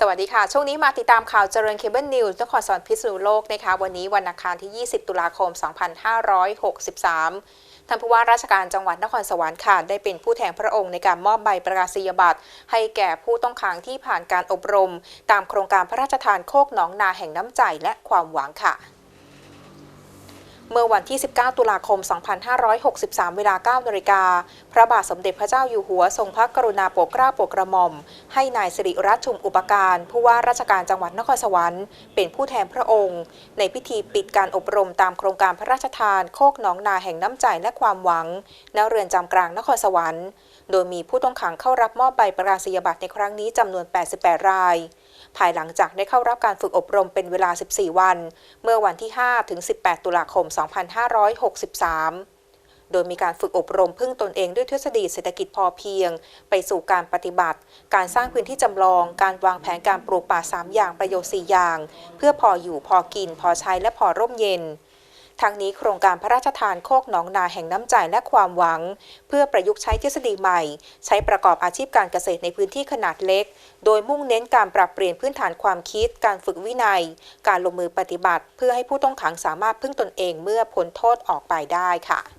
สวัสดีค่ะ ช่วงนี้มาติดตามข่าวเจริญเคเบิลนิวส์นครสวรรค์พิษณุโลกนะคะ วันนี้วันอังคารที่ 20 ตุลาคม 2563ท่านผู้ว่าราชการจังหวัดนครสวรรค์ค่ะได้เป็นผู้แทนพระองค์ในการมอบใบประกาศนียบัตรให้แก่ผู้ต้องขังที่ผ่านการอบรม ตามโครงการพระราชทานโคกหนองนาแห่งน้ำใจและความหวังค่ะ เมื่อวันที่ 19 ตุลาคม 2563 เวลา9นาฬิกา พระบาทสมเด็จพระเจ้าอยู่หัวทรงพระกรุณาโปรดเกล้าโปรดกระหม่อม ให้นายสิริรัตน์ชุมอุปการ ผู้ว่าราชการจังหวัดนครสวรรค์ เป็นผู้แทนพระองค์ ในพิธีปิดการอบรมตามโครงการพระราชทาน โคกหนองนาแห่งน้ำใจและความหวัง ณ เรือนจำกลางนครสวรรค์ โดยมีผู้ต้องขังเข้ารับมอบใบประกาศนียบัตรในครั้งนี้จำนวน 88 ราย ภายหลังจากได้เข้ารับการฝึกอบรมเป็นเวลา 14 วัน เมื่อวันที่ 5 ถึง 18 ตุลาคม 2563โดยมีการฝึกอบรมพึ่งตนเองด้วยทฤษฎีเศรษฐกิจพอเพียง ไปสู่การปฏิบัติ การสร้างพื้นที่จำลอง การวางแผนการปลูกป่า 3 อย่างประโยชน์ 4 อย่าง เพื่อพออยู่พอกิน พอใช้และพอร่มเย็น ทั้งนี้โครงการพระราชทานโคกหนองนาแห่งน้ำใจและความหวัง เพื่อประยุกต์ใช้ทฤษฎีใหม่ ใช้ประกอบอาชีพการเกษตรในพื้นที่ขนาดเล็ก โดยมุ่งเน้นการปรับเปลี่ยนพื้นฐานความคิด การฝึกวินัย การลงมือปฏิบัติ เพื่อให้ผู้ต้องขังสามารถพึ่งตนเองเมื่อพ้นโทษออกไปได้ค่ะ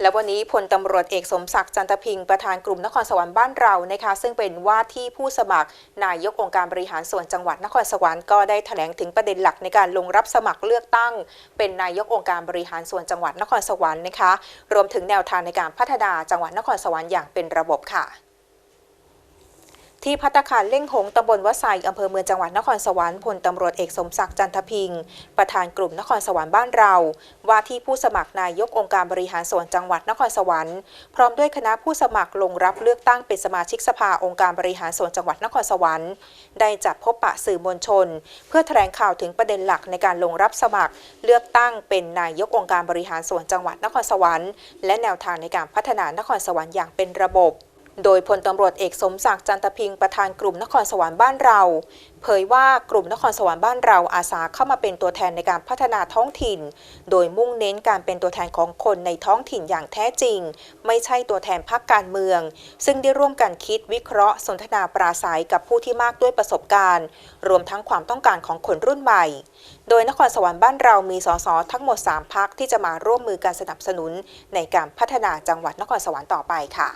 และวันนี้พลตำรวจเอกสมศักดิ์จันทพิงค์ประธานกลุ่มนครสวรรค์บ้านเรานะคะ ซึ่งเป็นว่าที่ผู้สมัครนายกองค์การบริหารส่วนจังหวัดนครสวรรค์ก็ได้แถลงถึงประเด็นหลักในการลงรับสมัครเลือกตั้ง เป็นนายกองค์การบริหารส่วนจังหวัดนครสวรรค์นะคะ รวมถึงแนวทางในการพัฒนาจังหวัดนครสวรรค์อย่างเป็นระบบค่ะ ที่พัตคารเล่งหงตำบลวะไซอำเภอเมืองจังหวัดนครสวรรค์พลตำรวจเอกสมศักดิ์จันทพิงค์ประธานกลุ่มนครสวรรค์บ้านเรา ว่าที่ผู้สมัครนายกองค์การบริหารส่วนจังหวัดนครสวรรค์พร้อมด้วยคณะผู้สมัครลงรับเลือกตั้งเป็นสมาชิกสภาองค์การบริหารส่วนจังหวัดนครสวรรค์ ได้จัดพบปะสื่อมวลชน เพื่อแถลงข่าวถึงประเด็นหลักในการลงรับสมัคร เลือกตั้งเป็นนายกองค์การบริหารส่วนจังหวัดนครสวรรค์ และแนวทางในการพัฒนานครสวรรค์อย่างเป็นระบบ โดยพลตำรวจเอกสมศักดิ์จันทพิงประธานกลุ่มนครสวรรค์บ้านเรา เผยว่ากลุ่มนครสวรรค์บ้านเราอาสาเข้ามาเป็นตัวแทนในการพัฒนาท้องถิ่น โดยมุ่งเน้นการเป็นตัวแทนของคนในท้องถิ่นอย่างแท้จริง ไม่ใช่ตัวแทนพรรคการเมือง ซึ่งได้ร่วมกันคิดวิเคราะห์ สนทนาปราศัยกับผู้ที่มากด้วยประสบการณ์ รวมทั้งความต้องการของคนรุ่นใหม่ โดยนครสวรรค์บ้านเรามีสสทั้งหมด 3พักที่จะมาร่วมมือการสนับสนุนในการพัฒนาจังหวัดนครสวรรค์ต่อไปค่ะ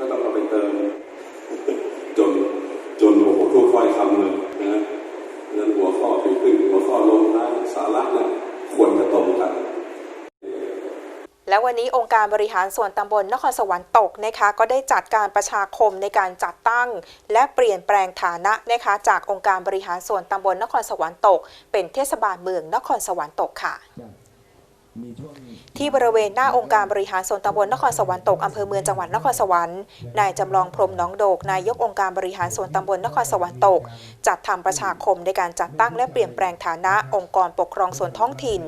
ก็ต้องเอาไปเติม จนจนโอ้โหทุกค่อยคำเลยนะนั้นหัวข้อที่ขึ้นหัวข้อลงท้ายสาระเนี่ยควรจะตรงกัน และวันนี้องค์การบริหารส่วนตำบลนครสวรรค์ตกนะคะก็ได้จัดการประชาคมในการจัดตั้ง และเปลี่ยนแปลงฐานะนะคะจากองค์การบริหารส่วนตำบลนครสวรรค์ตก เป็นเทศบาลเมืองนครสวรรค์ตกค่ะ ที่บริเวณหน้าองค์การบริหารส่วนตำบลนครสวรรค์ตกอำเภอเมืองจังหวัดนครสวรรค์นายจำลองพรมน้องโดกนายกองค์การบริหารส่วนตำบลนครสวรรค์ตก จัดทำประชาคมในการจัดตั้งและเปลี่ยนแปลงฐานะองค์กรปกครองส่วนท้องถิ่น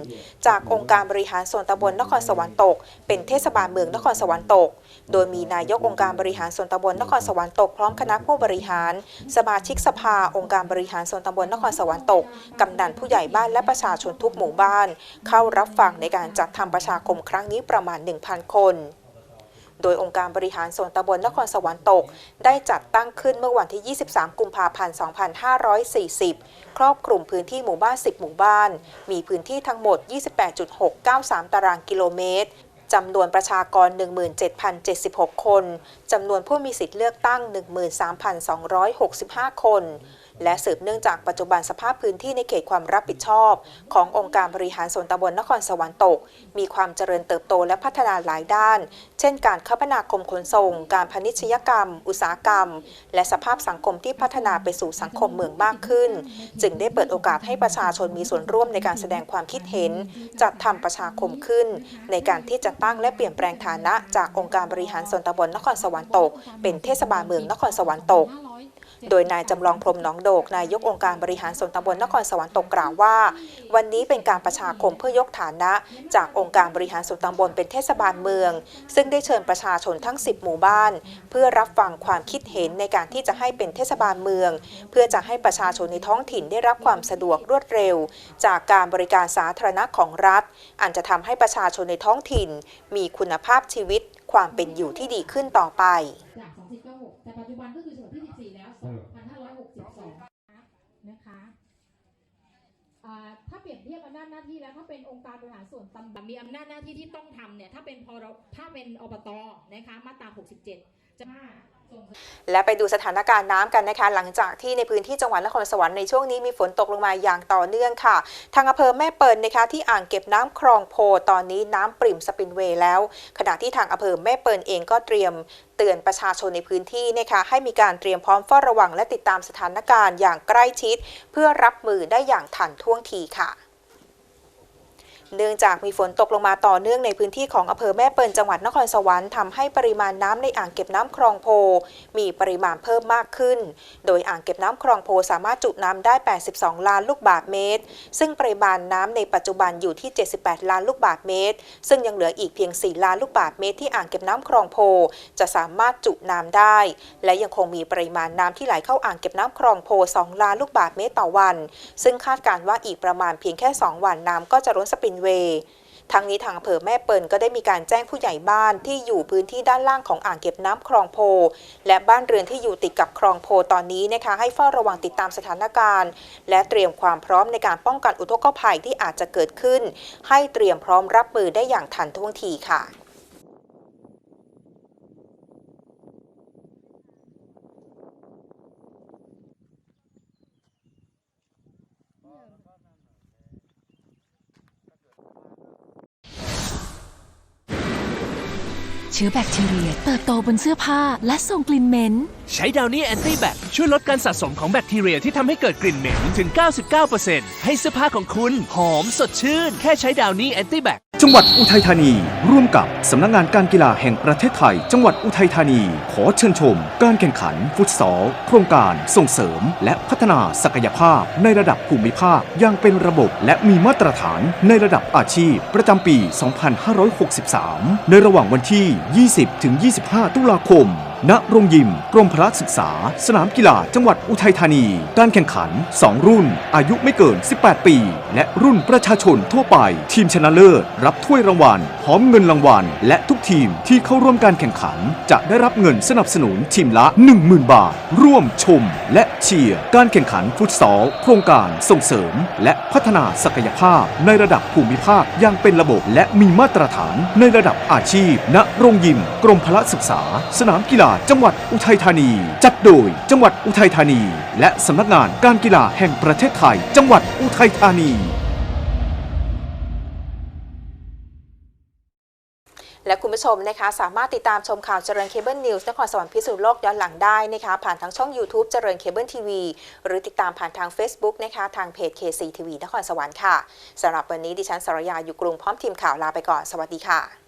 จากองค์การบริหารส่วนตำบลนครสวรรค์ตก เป็นเทศบาลเมืองนครสวรรค์ตก โดยมีนายกองค์การบริหารส่วนตำบลนครสวรรค์ตกพร้อมคณะผู้บริหาร สมาชิกสภาองค์การบริหารส่วนตำบลนครสวรรค์ตกกำนันผู้ใหญ่บ้านและประชาชนทุกหมู่บ้าน เข้ารับฟังในการจัดทำประชาคมครั้งนี้ประมาณ 1,000 คนโดยองค์การบริหารส่วนตำบลนครสวรรค์ตก ได้จัดตั้งขึ้นเมื่อวันที่ 23 กุมภาพันธ์ 2540 ครอบคลุมพื้นที่หมู่บ้าน 10 หมู่บ้าน มีพื้นที่ทั้งหมด 28.693 ตารางกิโลเมตร จำนวนประชากร 17,076 คน จำนวนผู้มีสิทธิ์เลือกตั้ง 13,265 คน และสืบเนื่องจากปัจจุบันสภาพพื้นที่ในเขตความรับผิดชอบ ขององค์การบริหารส่วนตำบลนครสวรรค์ตก มีความเจริญเติบโตและพัฒนาหลายด้าน เช่น การคมนาคมขนส่ง การพาณิชยกรรม อุตสาหกรรม และสภาพสังคมที่พัฒนาไปสู่สังคมเมืองมากขึ้น จึงได้เปิดโอกาสให้ประชาชนมีส่วนร่วมในการแสดงความคิดเห็น จัดทำประชาคมขึ้น ในการที่จะตั้งและเปลี่ยนแปลงฐานะ จากองค์การบริหารส่วนตำบลนครสวรรค์ตก เป็นเทศบาลเมืองนครสวรรค์ตก โดยนายจำลองพรมหนองโดกนายกองค์การบริหารส่วนตำบลนครสวรรค์ตกกล่าวว่า วันนี้เป็นการประชาคมเพื่อยกฐานะ จากองค์การบริหารส่วนตำบลเป็นเทศบาลเมือง ซึ่งได้เชิญประชาชนทั้ง 10 หมู่บ้าน เพื่อรับฟังความคิดเห็นในการที่จะให้เป็นเทศบาลเมือง เพื่อจะให้ประชาชนในท้องถิ่นได้รับความสะดวกรวดเร็ว จากการบริการสาธารณะของรัฐ อันจะทำให้ประชาชนในท้องถิ่น มีคุณภาพชีวิตความเป็นอยู่ที่ดีขึ้นต่อไป uh, รียบเทียบอำนาจหน้าที่แล้วถ้าเป็นองค์การบริหารส่วนตำบลมีอำนาจหน้าที่ที่ต้องทำเนี่ยถ้าเป็นพอเราถ้าเป็นอบตนะคะมาตรา 67 จะส่งและไปดูสถานการณ์น้ำกันนะคะ หลังจากที่ในพื้นที่จังหวัดนครสวรรค์ในช่วงนี้มีฝนตกลงมาอย่างต่อเนื่องค่ะ ทางอำเภอแม่เปิลนะคะที่อ่างเก็บน้ำคลองโพตอนนี้น้ำปริ่มสปินเวย์แล้ว ขณะที่ทางอำเภอแม่เปิลเองก็เตรียมเตือนประชาชนในพื้นที่นะคะให้มีการเตรียมพร้อมเฝ้าระวังและติดตามสถานการณ์อย่างใกล้ชิด เพื่อรับมือได้อย่างทันท่วงทีค่ะ เนื่องจากมีฝนตกลงมาต่อเนื่องในพื้นที่ของอำเภอแม่เปิลจังหวัดนครสวรรค์ทำให้ปริมาณน้ำในอ่างเก็บน้ำคลองโพ มีปริมาณเพิ่มมากขึ้น โดยอ่างเก็บน้ำคลองโพสามารถจุน้ำได้ 82 ล้านลูกบาศก์เมตร ซึ่งปริมาณน้ำในปัจจุบันอยู่ที่ 78 ล้านลูกบาศก์เมตร ซึ่งยังเหลืออีกเพียง 4 ล้านลูกบาศก์เมตรที่อ่างเก็บน้ำคลองโพ จะสามารถจุน้ำได้ และยังคงมีปริมาณน้ำที่ไหลเข้าอ่างเก็บน้ำคลองโพ 2 ล้านลูกบาศก์เมตรต่อวัน ซึ่งคาดการณ์ว่าอีกประมาณเพียงแค่ 2 วันน้ำก็จะล้นสปรินเวย์ทั้งนี้ทางอำเภอแม่เปิลก็ได้มีการแจ้งผู้ใหญ่บ้านที่อยู่พื้นที่ด้านล่างของอ่างเก็บน้ำคลองโพ และบ้านเรือนที่อยู่ติดกับคลองโพตอนนี้นะคะ ให้เฝ้าระวังติดตามสถานการณ์ และเตรียมความพร้อมในการป้องกันอุทกภัยที่อาจจะเกิดขึ้น ให้เตรียมพร้อมรับมือได้อย่างทันท่วงทีค่ะ เชื้อแบคทีเรียเติบโตบนเสื้อผ้าและส่งกลิ่นเหม็น ใช้ดาวนี้แอนตี้แบคช่วยลดการสะสมของแบคทีเรียที่ทำให้เกิดกลิ่นเหม็นถึง 99%ให้เสื้อผ้าของคุณหอมสดชื่น แค่ใช้ดาวนี้แอนตี้แบคจังหวัดอุทัยธานี ร่วมกับสำนักงานการกีฬาแห่งประเทศไทย จังหวัดอุทัยธานี ขอเชิญชม การแข่งขันฟุตซอลโครงการส่งเสริม และพัฒนาศักยภาพ ในระดับภูมิภาคอย่างเป็นระบบ และมีมาตรฐานในระดับอาชีพ ประจำปี 2563 ในระหว่างวันที่ 20-25 ตุลาคม ณโรงยิม กรมพละศึกษา สนามกีฬาจังหวัดอุทัยธานี การแข่งขัน 2 รุ่น อายุไม่เกิน 18 ปี และรุ่นประชาชนทั่วไป ทีมชนะเลิศ รับถ้วยรางวัลพร้อมเงินรางวัล และทุกทีมที่เข้าร่วมการแข่งขัน จะได้รับเงินสนับสนุนทีมละ 10,000 บาท ร่วมชม และเชียร์การแข่งขันฟุตซอลโครงการส่งเสริม และพัฒนาศักยภาพ ในระดับภูมิภาคอย่างเป็นระบบและมีมาตรฐานในระดับอาชีพ ณโรงยิม กรมพละศึกษา สนามกีฬาจังหวัดอุทัยธานี จัดโดยจังหวัดอุทัยธานี และสำนักงานการกีฬาแห่งประเทศไทย จังหวัดอุทัยธานีและคุณผู้ชมนะคะสามารถติดตามชมข่าวเจริญเคเบิลนิวส์นครสวรรค์พิษณุโลกย้อนหลังได้นะคะผ่านทางช่อง YouTube เจริญเคเบิลทีวีหรือติดตามผ่านทาง Facebook นะคะทางเพจ KC TV นครสวรรค์ค่ะสำหรับวันนี้ดิฉันสรยาอยู่กรุงพร้อมทีมข่าวลาไปก่อน สวัสดีค่ะ